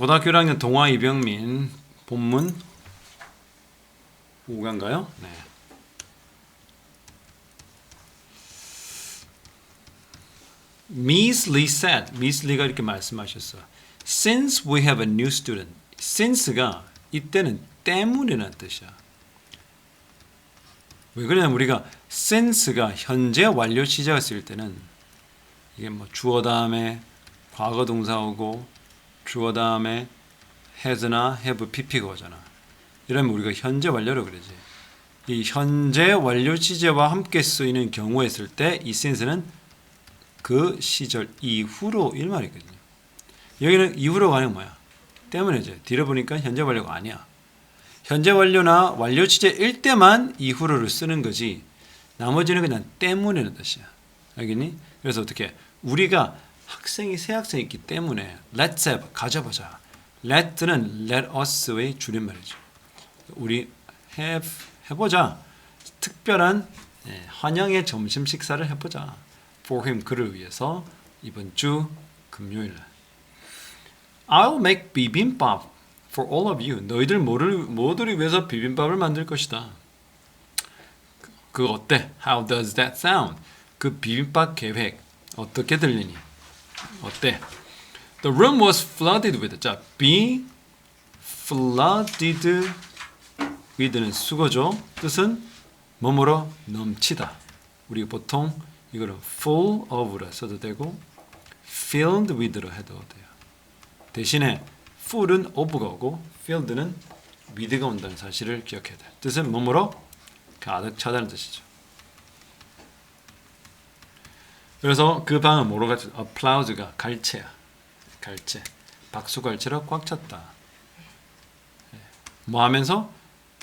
고등학교 1학년 동화 이병민 본문 5가인가요? 네. Miss Lee said, Miss Lee가 이렇게 말씀하셨어. Since we have a new student, since가 이때는 때문이라는 뜻이야. 왜 그러냐면 우리가 since가 현재 완료 시제가 쓸 때는 이게 뭐 주어 다음에 과거 동사 오고 주어 다음에 has나 have pp가 오잖아. 이러면 우리가 현재 완료로 그러지. 이 현재 완료 시제와 함께 쓰이는 경우에 쓸때이 since는 그 시절 이후로 일 말이거든요. 여기는 이후로 가는 뭐야? 때문에죠. 뒤로 보니까 현재 완료가 아니야. 현재 완료나 완료 시제일 때만 이후로를 쓰는 거지. 나머지는 그냥 때문에는 뜻이야. 알겠니? 그래서 어떻게 우리가 학생이 새 학생이 있기 때문에 let's have 가져보자. let는 let us의 줄임말이죠. 우리 have 해보자. 특별한 예, 환영의 점심 식사를 해보자. for him 그를 위해서 이번 주 금요일 날. I'll make bibimbap for all of you. 너희들 모를, 모두를 위해서 비빔밥을 만들 것이다. 그 어때? How does that sound? 그 비빔밥 계획 어떻게 들리니? 어때? The room was flooded with. 자, be flooded with는 수거죠. 뜻은 뭐뭐로 넘치다. 우리 보통 이거를 full of라 써도 되고 filled with로 해도 돼요. 대신에 full은 of가 오고 filled는 with가 온다는 사실을 기억해야 돼. 뜻은 뭐뭐로 가득 차다는 뜻이죠. 그래서 그 방은 뭐로 같이 applause가 갈채야. 갈채. 박수 갈채로 꽉 찼다. 예. 뭐 하면서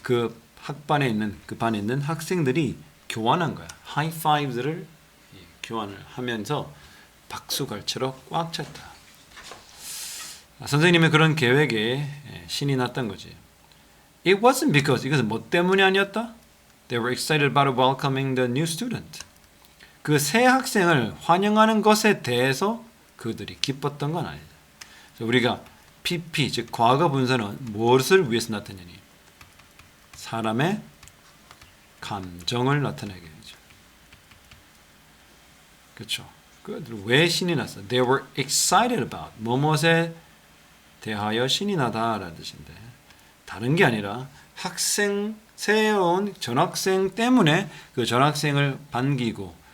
그 학반에 있는 그 반에 있는 학생들이 교환한 거야. 하이파이브를 교환을 하면서 박수 갈채로 꽉 찼다. 아, 선생님의 그런 계획에 예, 신이 났던 거지. It wasn't because 이것은 뭐 때문이 아니었다. They were excited about welcoming the new student. 그 새 학생을 환영하는 것에 대해서 그들이 기뻤던 건 아니다. 우리가 PP 즉 과거 분사는 무엇을 위해서 나타내니? 사람의 감정을 나타내게 되죠. 그렇죠. 그왜 신이 났어? They were excited about 무엇에 대하여 신이 나다라는 뜻인데 다른 게 아니라 학생 새로운 전학생 때문에 그 전학생을 반기고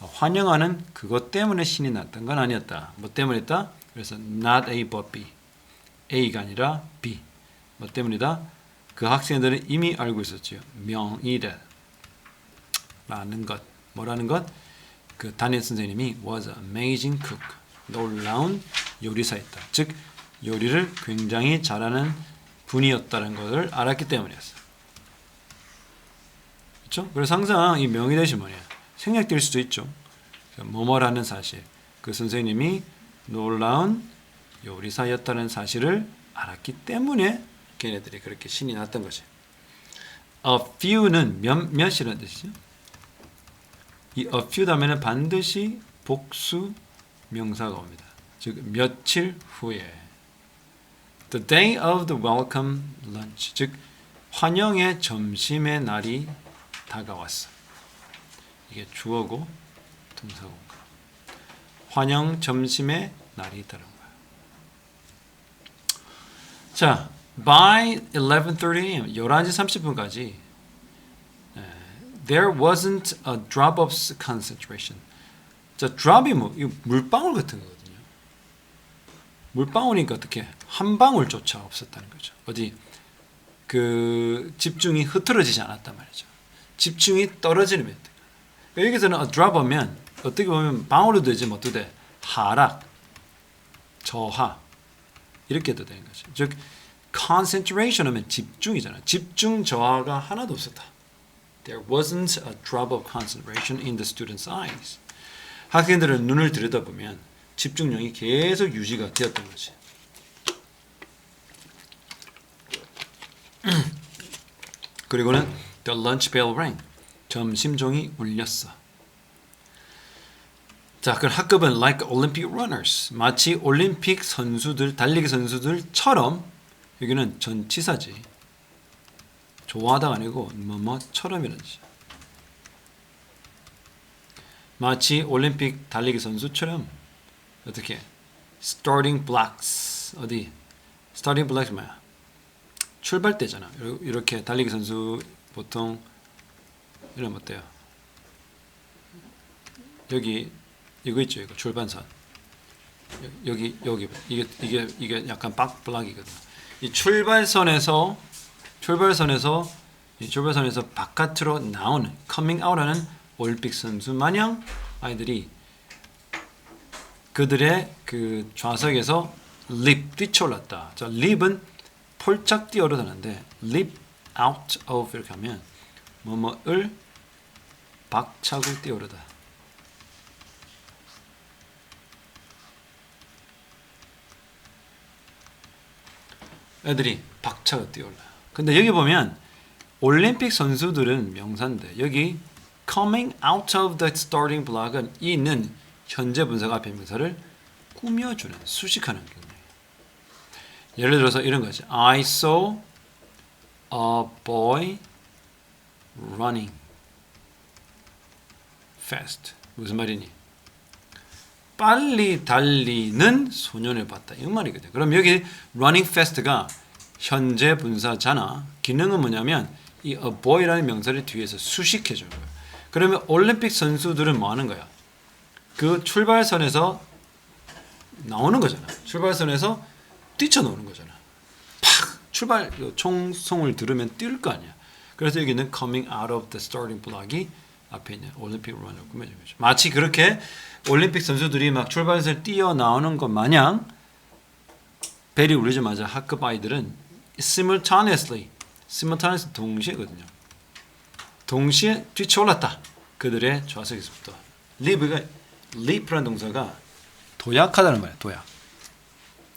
환영하는 그것 때문에 신이 났던 건 아니었다. 뭐 때문이다? 그래서 not A but B. A가 아니라 B. 뭐 때문이다? 그 학생들은 이미 알고 있었죠. 명의를 라는 것. 뭐라는 것? 그 담임 선생님이 was amazing cook. 놀라운 요리사였다. 즉 요리를 굉장히 잘하는 분이었다는 것을 알았기 때문이었어. 그렇죠? 그래서 항상 이 명의 대신 뭐냐? 생략될 수도 있죠. 뭐뭐라는 사실. 그 선생님이 놀라운 요리사였다는 사실을 알았기 때문에 걔네들이 그렇게 신이 났던 거지. A few는 몇, 몇이라는 뜻이죠. 이 a few 다음에는 반드시 복수 명사가 옵니다. 즉 며칠 후에 The day of the welcome lunch 즉 환영의 점심의 날이 다가왔어. 이게 주어고 동사고 환영 점심의 날이 있다는 거야. 자, by 11:30 a.m. 11시 30분까지 there wasn't a drop of concentration. 자, drop이 뭐 이거 물방울 같은 거거든요. 물방울이니까 어떻게 한 방울조차 없었다는 거죠. 어디 그 집중이 흐트러지지 않았단 말이죠. 집중이 떨어지 여기서는 a drop 하면 어떻게 보면 방울도 되지 뭐도 돼 하락, 저하 이렇게 도 되는 거죠. 즉 concentration 하면 집중이잖아. 집중 저하가 하나도 없었다. There wasn't a drop of concentration in the student's eyes. 학생들은 눈을 들여다보면 집중력이 계속 유지가 되었던 거지. 그리고는 the lunch bell rang. 점심종이 울렸어. 자, 그 학급은 like Olympic runners. 마치 올림픽 선수들, 달리기 선수들처럼 여기는 전치사지. 좋아하다가 아니고 뭐뭐처럼이라는 뜻이야. 마치 올림픽 달리기 선수처럼 어떻게 starting blocks 어디 starting blocks 뭐야? 출발대잖아. 요- 이렇게 달리기 선수 보통 이러면 어때요? 여기 이거 있죠, 이거. 여- 여기 여기 이게 이게 이게 약간 박 블락이거든. 이 출발선에서 출발선에서 이 출발선에서 바깥으로 나오는 coming out하는 올림픽 선수 마냥 아이들이 그들의 그 좌석에서 leap 뛰쳐올랐다. 자, leap은 폴짝 뛰어오르다는데 leap out of 이렇게 하면 뭐뭐을 박차고 뛰어오르다. 애들이 박차고 뛰어올라. 근데 여기 보면 올림픽 선수들은 명사인데 여기 coming out of the starting block은 이 있는 현재 분사가 앞에 명사를 꾸며주는 수식하는 경우예요. 예를 들어서 이런 거지. I saw a boy running fast. 무슨 말이니? 빨리 달리는 소년을 봤다. 이 말이거든. 그럼 여기 running fast가 현재 분사잖아. 기능은 뭐냐면 이 a boy라는 명사를 뒤에서 수식해 주는. 그러면 올림픽 선수들은 뭐 하는 거야? 그 출발선에서 나오는 거잖아. 출발선에서 뛰쳐나오는 거잖아. 팍 출발 총성을 들으면 뛸 거 아니야. 그래서 여기는 coming out of the starting block이 앞에 있는 올림픽 런을 꾸며준 거죠. 마치 그렇게 올림픽 선수들이 막 출발선을 뛰어 나오는 것 마냥 벨이 울리자마자 학급 아이들은 simultaneously, simultaneously 동시에거든요. 동시에 뛰쳐올랐다. 그들의 좌석에서부터. leap가 leap라는 동사가 도약하다는 말이야. 도약.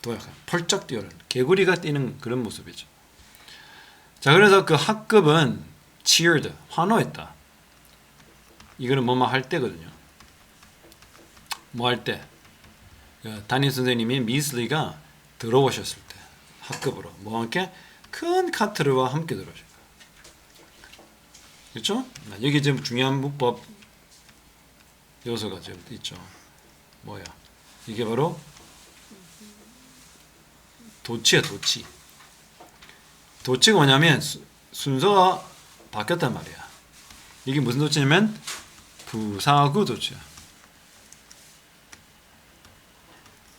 도약. 펄쩍 뛰어는 개구리가 뛰는 그런 모습이죠. 자, 그래서 그 학급은 cheered, 환호했다. 이거는 뭐뭐 할 때거든요. 뭐 할 때? 그 담임 선생님이 미슬리가 들어오셨을 때 학급으로 뭐 함께 큰 카트르와 함께 거예요. 그렇죠? 여기 지금 중요한 문법 요소가 좀 있죠. 뭐야? 이게 바로 도치야 도치. 도치가 뭐냐면 수- 순서가 바뀌었단 말이야. 이게 무슨 도치냐면 부사구 도치야.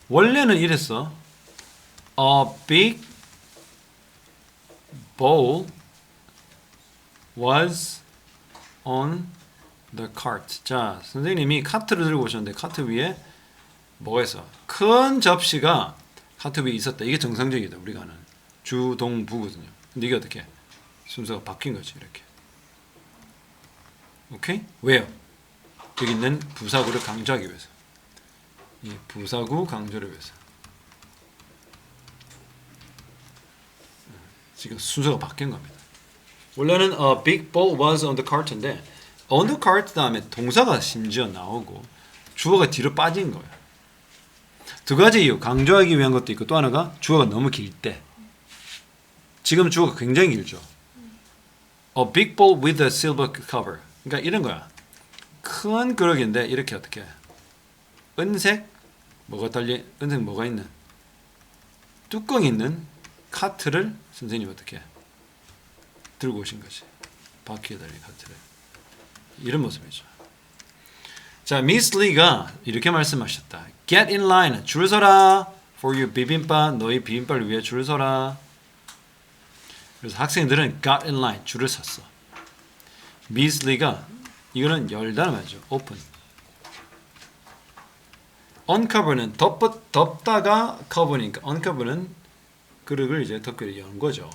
원래는 이랬어. A big bowl was on the cart. 자, 선생님이 카트를 들고 오셨는데 카트 위에 뭐가 있어? 큰 접시가 카트 위에 있었다. 이게 정상적이다. 우리가 아는 주동부거든요. 근데 이게 어떻게? 순서가 바뀐 거지 이렇게. 오케이? 왜요? 여기 있는 부사구를 강조하기 위해서. 이 부사구 강조를 위해서. 지금 순서가 바뀐 겁니다. 원래는 a big bowl was on the cart인데 on the cart 다음에 동사가 심지어 나오고 주어가 뒤로 빠진 거야. 두 가지 이유 강조하기 위한 것도 있고 또 하나가 주어가 너무 길 때. 지금 주어가 굉장히 길죠. A big bowl with a silver cover. 그러니까 이런 거야. 큰 그릇인데 이렇게 어떻게 은색 뭐가 달리 은색 뭐가 있는 뚜껑 있는 카트를 선생님 어떻게 들고 오신 거지. 바퀴에 달린 카트를. 이런 모습이죠. 자, 미스 리가 이렇게 말씀하셨다. Get in line. 줄 서라. For your 비빔밥. 너희 비빔밥을 위해 줄 서라. 그래서 학생들은 got in line. 줄을 섰어. 미스 리가 이거는 열다는 말이죠. 오픈. uncover는 덮, 덮다가 cover니까 uncover는 그릇을 이제 덮개를 연 거죠.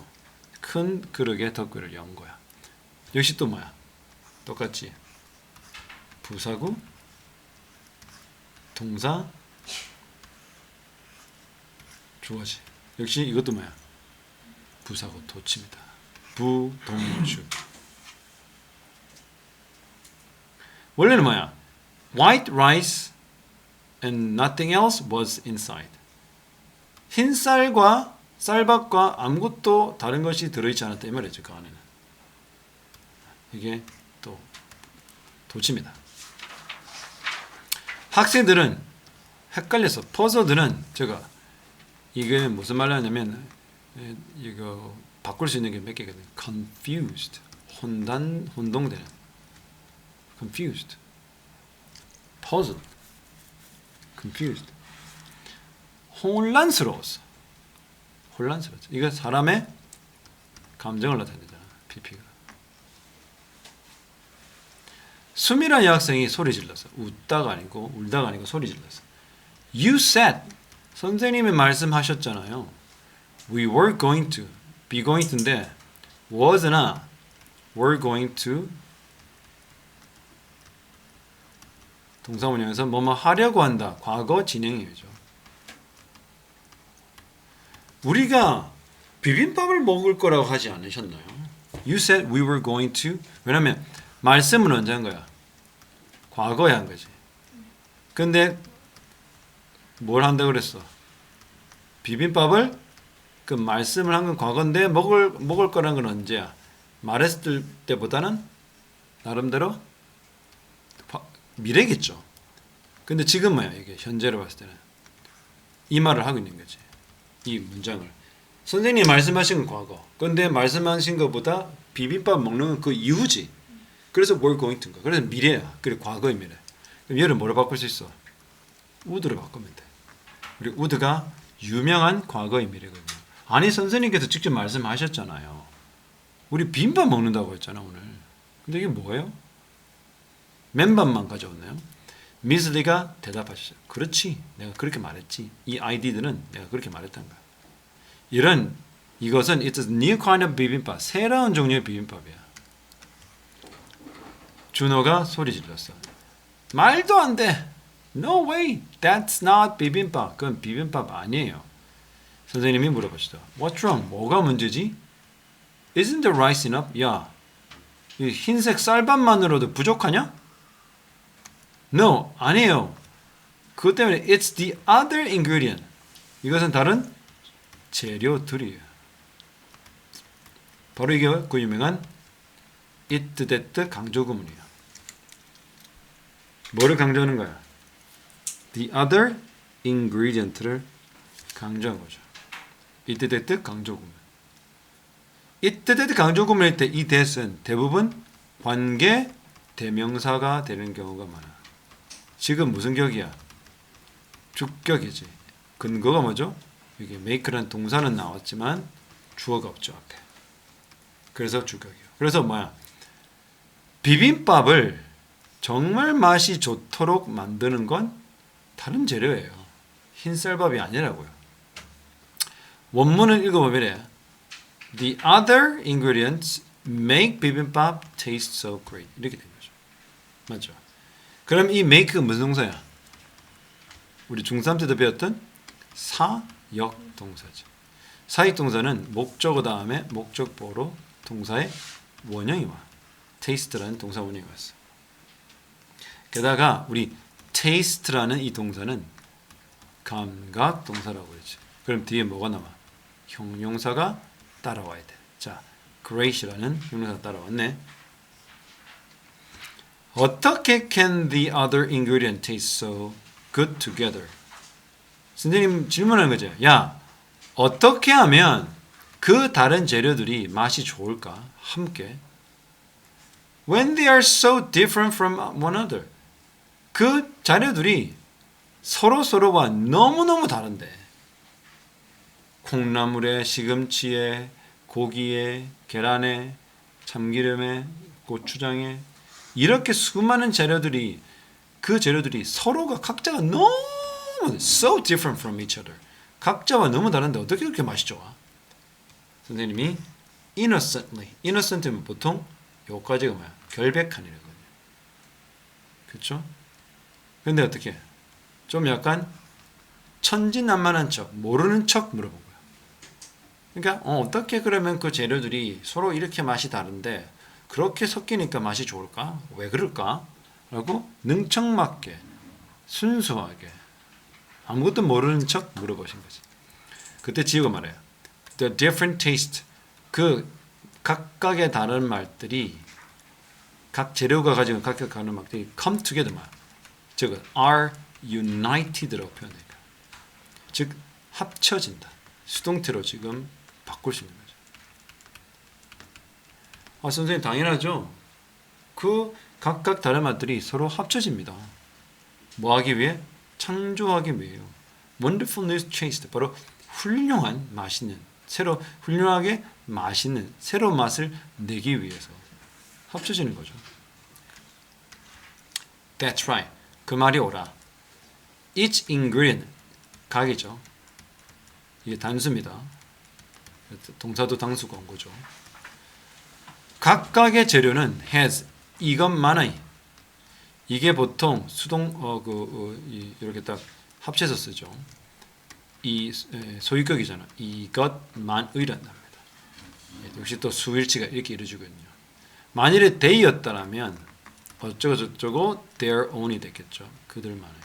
큰 그릇에 덮개를 연 거야. 역시 또 뭐야? 똑같지. 부사구, 동사, 주어지. 역시 이것도 뭐야? 부사구 도치입니다. 부동주. 원래는 뭐야? White rice and nothing else was inside. 흰 쌀과 쌀밥과 아무것도 다른 것이 들어있지 않았다 이 말이죠 그 안에는. 이게 또 도치입니다. 학생들은 헷갈려서 퍼서들은 제가 이게 무슨 말을 하냐면 에, 이거 바꿀 수 있는 게 몇 개거든요. confused 혼단 혼동되는 confused puzzled confused 혼란스러웠어. 혼란스러웠어. 이거 사람의 감정을 나타내잖아. PP가. 수미라는 여학생이 소리 질렀어. 웃다가 아니고 울다가 아니고 소리 질렀어. You said 선생님이 말씀하셨잖아요. We were going to be going to인데 was나 were going to 동사원형에서 뭐뭐 하려고 한다. 과거 진행형이죠. 우리가 비빔밥을 먹을 거라고 하지 않으셨나요? You said we were going to. 왜냐면 말씀은 언제 한 거야? 과거에 한 거지. 근데 뭘 한다 그랬어? 비빔밥을 그 말씀을 한 건 과거인데 먹을 먹을 거란 건 언제야? 말했을 때보다는 나름대로 과- 미래겠죠. 근데 지금 뭐야 이게 현재로 봤을 때는 이 말을 하고 있는 거지. 이 문장을 선생님이 말씀하신 건 과거. 근데 말씀하신 것보다 비빔밥 먹는 건 그 이후지. 그래서 we're going to인가. 그래서 미래야. 그리고 과거의 미래. 그럼 얘를 뭐로 바꿀 수 있어? would로 바꾸면 돼. 우리 would가 유명한 과거의 미래거든요. 아니 선생님께서 직접 말씀하셨잖아요. 우리 비빔밥 먹는다고 했잖아 오늘. 근데 이게 뭐예요? 맨밥만 가져왔나요? 미슬리가 대답하셨어요. 그렇지. 내가 그렇게 말했지. 이 아이디들은 내가 그렇게 말했던 거야. 이런 이것은 it's a new kind of 비빔밥. 새로운 종류의 비빔밥이야. 준호가 소리 질렀어. 말도 안 돼. No way. That's not 비빔밥. 그건 비빔밥 아니에요. 선생님이 물어보시더. What's wrong? 뭐가 문제지? Isn't the rice enough? 야, 이 흰색 쌀밥만으로도 부족하냐? No, 아니에요. 그것 때문에 it's the other ingredient. 이것은 다른 재료들이에요. 바로 이게 그 유명한 it that 강조 구문이에요. 뭐를 강조하는 거야? The other ingredient를 강조한 거죠. it that 강조 구문. it that 강조 구문일 때 이 that은 대부분 관계 대명사가 되는 경우가 많아. 지금 무슨 격이야? 주격이지. 근거가 뭐죠? 이게 make란 동사는 나왔지만 주어가 없죠 앞에. 그래서 주격이요. 그래서 뭐야? 비빔밥을 정말 맛이 좋도록 만드는 건 다른 재료예요. 흰쌀밥이 아니라고요. 원문을 읽어보면 이래. The other ingredients make bibimbap taste so great. 이렇게 된 거죠. 맞죠? 그럼 이 make 무슨 동사야? 우리 중3 때도 배웠던 사역 동사죠. 사역 동사는 목적어 다음에 목적보로 동사의 원형이 와. taste라는 동사 원형이 왔어. 게다가 우리 taste라는 이 동사는 감각 동사라고 그러지. 그럼 뒤에 뭐가 나와? 형용사가 따라와야 돼. 자, great이라는 형용사 따라왔네. 어떻게 can the other ingredient taste so good together? 선생님 질문하는 거죠. 야, 어떻게 하면 그 다른 재료들이 맛이 좋을까? 함께. When they are so different from one another. 그 자료들이 서로 서로와 너무너무 다른데. 콩나물에 시금치에 고기에 계란에 참기름에 고추장에 이렇게 수많은 재료들이 그 재료들이 서로가 각자가 너무 so different from each other. 각자와 너무 다른데 어떻게 그렇게 맛이 좋아? 선생님이 innocently, innocent면 보통 요까지가 뭐야? 결백한이라거든요. 그렇죠? 근데 어떻게? 좀 약간 천진난만한 척, 모르는 척 물어본 거야. 그러니까 어, 어떻게 그러면 그 재료들이 서로 이렇게 맛이 다른데 그렇게 섞이니까 맛이 좋을까? 왜 그럴까? 라고 능청맞게 순수하게 아무것도 모르는 척 물어보신 거지. 그때 지우가 말해요. The different taste. 그 각각의 다른 말들이 각 재료가 가지고 각각 다른 말들이 come together 말. 즉 are united라고 표현해요. 즉 합쳐진다. 수동태로 지금 바꿀 수 있는 거죠. 아 선생님 당연하죠. 그 각각 다른 맛들이 서로 합쳐집니다. 뭐 하기 위해? 창조하기 위해요. Wonderfulness taste 바로 훌륭한 맛있는 새로 훌륭하게 맛있는 새로운 맛을 내기 위해서 합쳐지는 거죠. That's right. 그 말이 옳아. Each ingredient 각이죠. 이게 단수입니다. 동사도 당수가 온 거죠. 각각의 재료는 has 이것만의 이게 보통 수동 어, 이, 이렇게 딱 합쳐서 쓰죠. 이 에, 소유격이잖아. 이것만의란 답니다. 예, 역시 또 수일치가 이렇게 이루어지거든요. 만일에 they였다면 어쩌고 저쩌고 their own이 됐겠죠. 그들만의.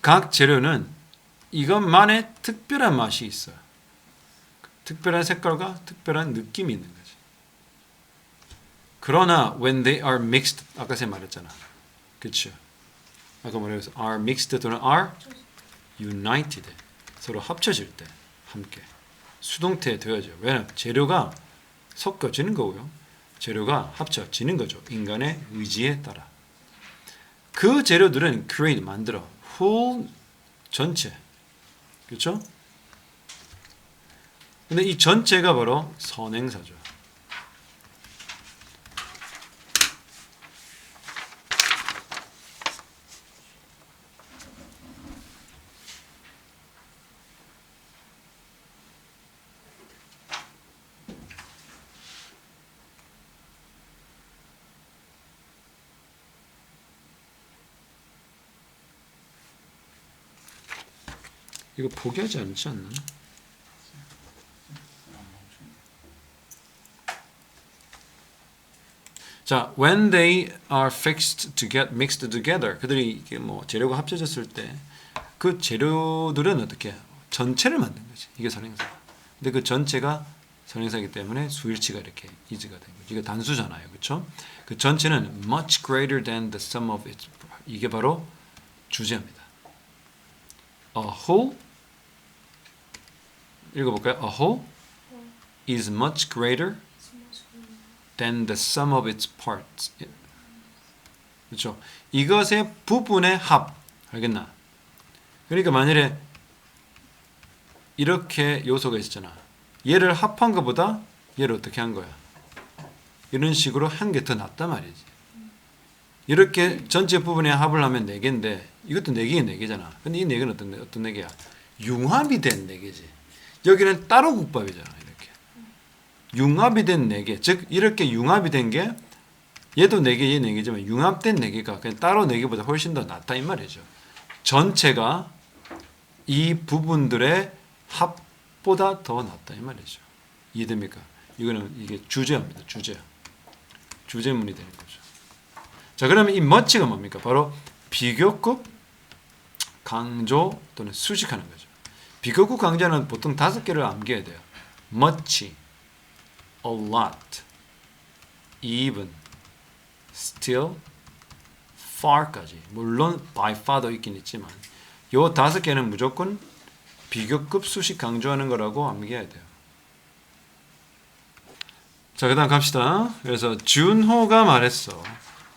각 재료는 이것만의 특별한 맛이 있어요. 특별한 색깔과 특별한 느낌이 있는 거지. 그러나 when they are mixed 아까 제가 말했잖아. 그렇죠? 아까 뭐라고 해서 are mixed 또는 are united 서로 합쳐질 때 함께 수동태 되어져. 왜냐면 재료가 섞어지는 거고요. 재료가 합쳐지는 거죠. 인간의 의지에 따라. 그 재료들은 create 만들어 whole 전체 그렇죠? 근데 이 전체가 바로 선행사죠. 이거 포기하지 않지 않나? 자, when they are fixed to get mixed together, 그들이 뭐 재료가 합쳐졌을 때 그 재료들은 어떻게 전체를 만든 거지. 이게 선행사. 근데 그 전체가 선행사이기 때문에 수일치가 이렇게 이즈가 된 거죠. 이게 단수잖아요, 그렇죠? 그 전체는 much greater than the sum of its. 이게 바로 주제입니다. A whole 읽어 볼까요? A whole is much greater than the sum of its parts. 그렇죠? 이것의 부분의 합. 알겠나? 그러니까 만일에 이렇게 요소가 있잖아. 얘를 합한 것보다 얘를 어떻게 한 거야? 이런 식으로 한 게 더 낫단 말이지. 이렇게 전체 부분의 합을 하면 4개인데 이것도 4개긴 4개잖아. 근데 이 4개는 어떤, 어떤 4개야? 융합이 된 4개지. 여기는 따로 국밥이잖아. 융합이 된 4개. 즉 이렇게 융합이 된 게 얘도 4개, 얘 4개지만 융합된 4개가 그냥 따로 4개보다 훨씬 더 낫다 이 말이죠. 전체가 이 부분들의 합보다 더 낫다 이 말이죠. 이해됩니까? 이거는 이게 주제입니다. 주제. 주제문이 되는 거죠. 자, 그러면 이 멋지가 뭡니까? 바로 비교급 강조 또는 수식하는 거죠. 비교급 강조는 보통 다섯 개를 암기해야 돼요. much, a lot, even, still, far까지. 물론 by far도 있긴 있지만 요 다섯 개는 무조건 비교급 수식 강조하는 거라고 암기해야 돼요. 자, 그 다음 갑시다. 그래서 준호가 말했어.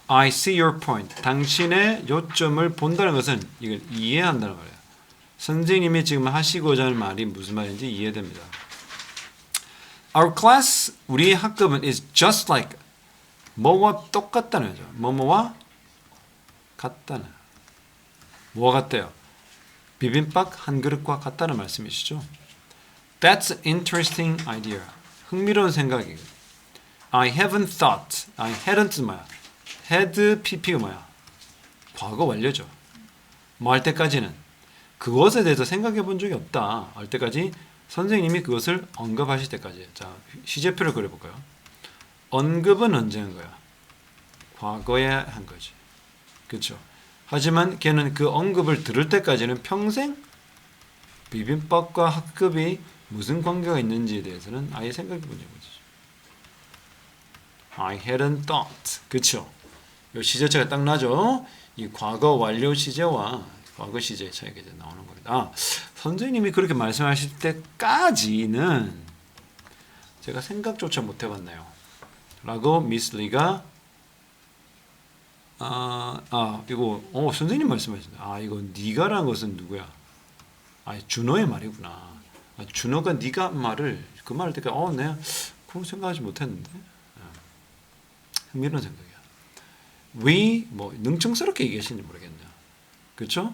I see your point. 당신의 요점을 본다는 것은 이걸 이해한다는 거예요. 선생님이 지금 하시고자 하는 말이 무슨 말인지 이해됩니다. Our class, 우리 학급은 is just like 뭐와 똑같다는 거죠. 뭐뭐와 같다는. 뭐가 같대요? 비빔밥 한 그릇과 같다는 말씀이시죠? That's an interesting idea. 흥미로운 생각이에요. I haven't thought. I hadn't 뭐야? had pp가 뭐야? 과거 완료죠. 뭐 할 때까지는 그것에 대해서 생각해 본 적이 없다. 할 때까지 선생님이 그것을 언급하실 때까지. 자, 시제표를 그려 볼까요? 언급은 언제 한 거야? 과거에 한 거지. 그렇죠? 하지만 걔는 그 언급을 들을 때까지는 평생 비빔밥과 학급이 무슨 관계가 있는지에 대해서는 아예 생각해 본 적이 없죠. I hadn't thought. 그쵸? 요 시제체가 딱 나죠? 이 과거 완료 시제와 과거 시제 차이가 이제 나오는 겁니다. 아, 선생님이 그렇게 말씀하실 때까지는 제가 생각조차 못 해봤네요. 라고 미스 리가 아, 아 이거 어 선생님 말씀하신다. 아 이거 네가라는 것은 누구야? 아 준호의 말이구나. 아, 준호가 네가 말을 그 말을 듣고 어 내가 그런 생각하지 못했는데 아, 흥미로운 생각이야. we 뭐 능청스럽게 얘기하시는지 모르겠네요. 그렇죠?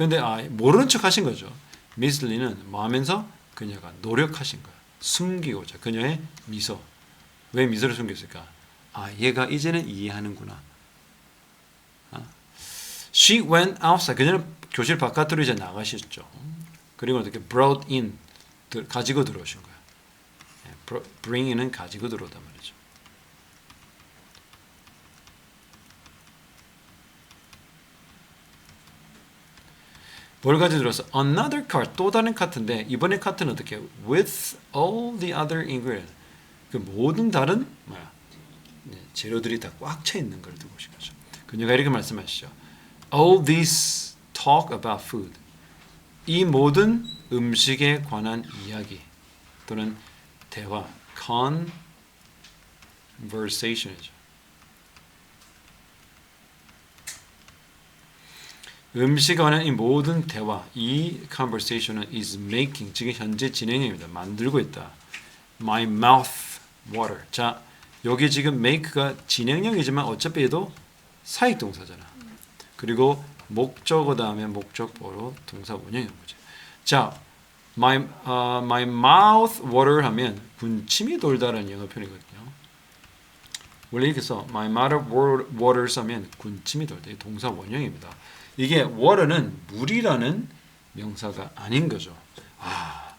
근데 아 모르는 척 하신 거죠. 미스 리는 뭐 하면서 그녀가 노력하신 거야. 숨기고자 그녀의 미소. 왜 미소를 숨겼을까? 아 얘가 이제는 이해하는구나. 아, She went outside. 그녀는 교실 바깥으로 이제 나가셨죠. 그리고 어떻게 brought in 들- 가지고 들어오신 거야. 예, br- bring in은 가지고 들어오단 말이죠. 뭘 가지고 들어서 another cart 또 다른 카트인데 이번에 카트는 어떻게 with all the other ingredients 그 모든 다른 뭐야 네, 재료들이 다 꽉 차 있는 걸 두고 오신 거죠. 그녀가 이렇게 말씀하시죠. All this talk about food 이 모든 음식에 관한 이야기 또는 대화 conversation이죠. 음식에 관한 이 모든 대화, 이 conversation은 is making 지금 현재 진행형입니다. 만들고 있다. My mouth water. 자, 여기 지금 make가 진행형이지만 어차피 얘도 사익 동사잖아. 그리고 목적어 다음에 목적보로 동사 원형인 거죠. 자, my uh, my mouth water 하면 군침이 돌다라는 영어 표현이거든요. 원래 이렇게 써 my mouth waters 하면 군침이 돌다. 이 동사 원형입니다. 이게 water는 물이라는 명사가 아닌 거죠. 아,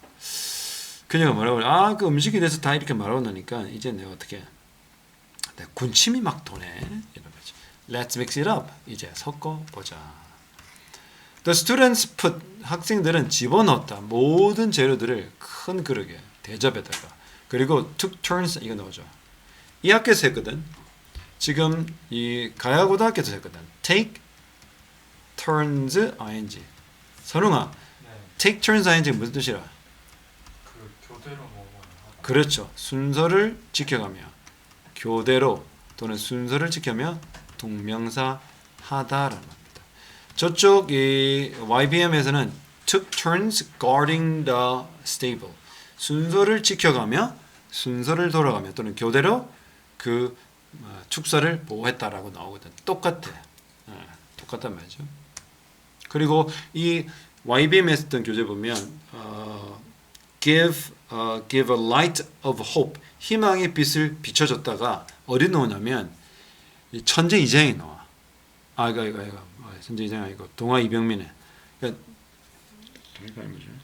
그녀가 뭐라고? 아, 그 음식에 대해서 다 이렇게 말하고 나니까 이제 내가 어떻게 내 군침이 막 도네 이런 거지. Let's mix it up. 이제 섞어 보자. The students put 학생들은 집어넣었다. 모든 재료들을 큰 그릇에 대접에다가 그리고 took turns 이거 나오죠. 이 학교에서 했거든. 지금 이 가야고등학교에서 했거든. take turns ing. 선웅아, 네, take turns ing 무슨 뜻이라? 그 교대로 먹어요. 그렇죠. 순서를 지켜가며 교대로 또는 순서를 지켜며 동명사 하다라는 겁니다. 저쪽 이 YBM에서는 took turns guarding the stable. 순서를 지켜가며 순서를 돌아가며 또는 교대로 그 어, 축사를 보호했다라고 나오거든. 똑같아. 어, 똑같단 말이죠. 그리고 이 YBM에 했던 교재 보면 어, give 어, give a light of hope 희망의 빛을 비춰줬다가 어디 나오냐면 이 천재 이장이 나와. 아 이거 이거 이거 아, 천재 이장 아니고 동화 이병민의 그러니까?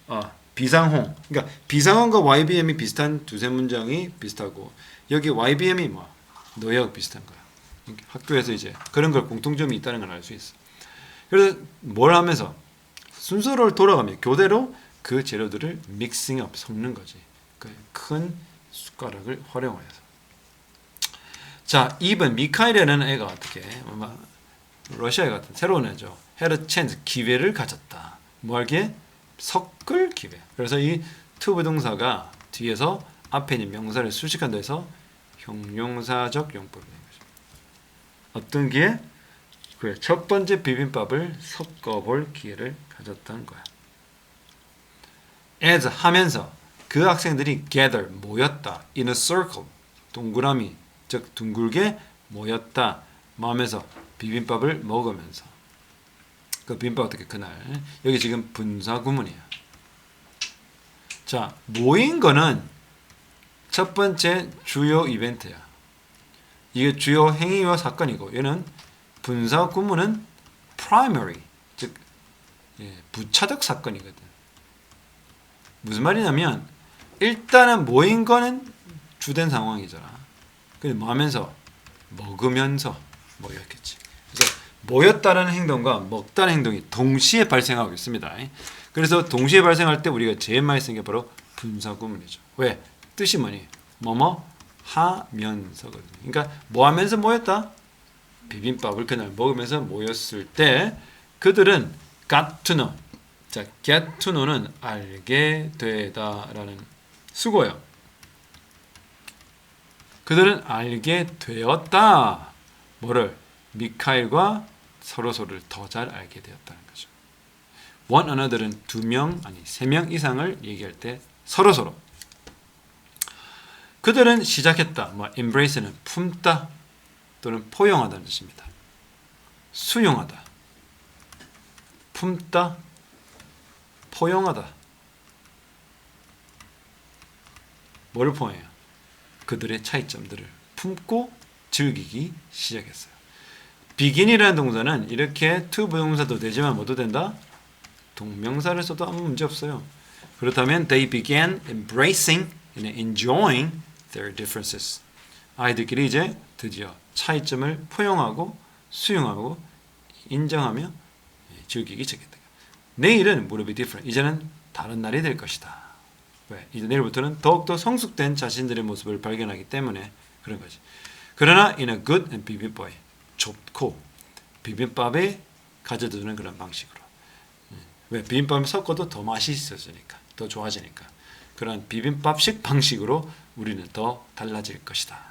아 비상홍 그러니까 비상홍과 YBM이 비슷한 두세 문장이 비슷하고 여기 YBM이 뭐 너희하고 비슷한 거야. 학교에서 이제 그런 걸 공통점이 있다는 걸 알 수 있어. 그래서 뭘 하면서 순서를 돌아가며 교대로 그 재료들을 믹싱 업 섞는 거지. 그 큰 숟가락을 활용해서. 자, 2번 미카엘이라는 애가 어떻게 아마 러시아 애 같은 새로운 애죠. 헤르 찬스 기회를 가졌다. 뭐 하기에 섞을 기회. 그래서 이 투부 동사가 뒤에서 앞에 있는 명사를 수식한다 해서 형용사적 용법이 된 거죠. 어떤 기회? 그래, 첫 번째 비빔밥을 섞어볼 기회를 가졌던 거야. as 하면서 그 학생들이 gather 모였다 in a circle 동그라미 즉 둥글게 모였다 마음에서 비빔밥을 먹으면서 그 비빔밥 어떻게 그날 여기 지금 분사 구문이야. 자 모인 거는 첫 번째 주요 이벤트야. 이게 주요 행위와 사건이고 얘는 분사 구문은 primary 즉 예, 부차적 사건이거든. 무슨 말이냐면 일단은 모인 거는 주된 상황이잖아. 근데 뭐 하면서 먹으면서 모였겠지. 그래서 모였다는 행동과 먹다는 행동이 동시에 발생하고 있습니다. 그래서 동시에 발생할 때 우리가 제일 많이 쓰는 게 바로 분사구문이죠. 왜? 뜻이 뭐니? 뭐뭐 하면서거든요. 그러니까 뭐 하면서 모였다? 비빔밥을 그날 먹으면서 모였을 때 그들은 got to know. 자, get to know는 알게 되다라는 수고요. 그들은 알게 되었다. 뭐를? 미카엘과 서로 서로를 더 잘 알게 되었다는 거죠. one another은 두명 아니 세 명 이상을 얘기할 때 서로 서로. 그들은 시작했다. 뭐 embrace는 품다 또는 포용하다는 뜻입니다. 수용하다. 품다. 포용하다. 뭐를 포용해요? 그들의 차이점들을 품고 즐기기 시작했어요. begin이라는 동사는 이렇게 to 부동사도 되지만 뭐도 된다? 동명사를 써도 아무 문제 없어요. 그렇다면 they began embracing and enjoying their differences. 아이들끼리 이제 드디어 차이점을 포용하고 수용하고 인정하며 예, 즐기기 시작했다. 내일은 무릎이 different. 이제는 다른 날이 될 것이다. 왜? 이제 내일부터는 더욱더 성숙된 자신들의 모습을 발견하기 때문에 그런 거지. 그러나 in a good and 비빔밥에 좁고 비빔밥에 가져두는 그런 방식으로. 음. 왜? 비빔밥에 섞어도 더 맛이 있어지니까, 더 좋아지니까. 그런 비빔밥식 방식으로 우리는 더 달라질 것이다.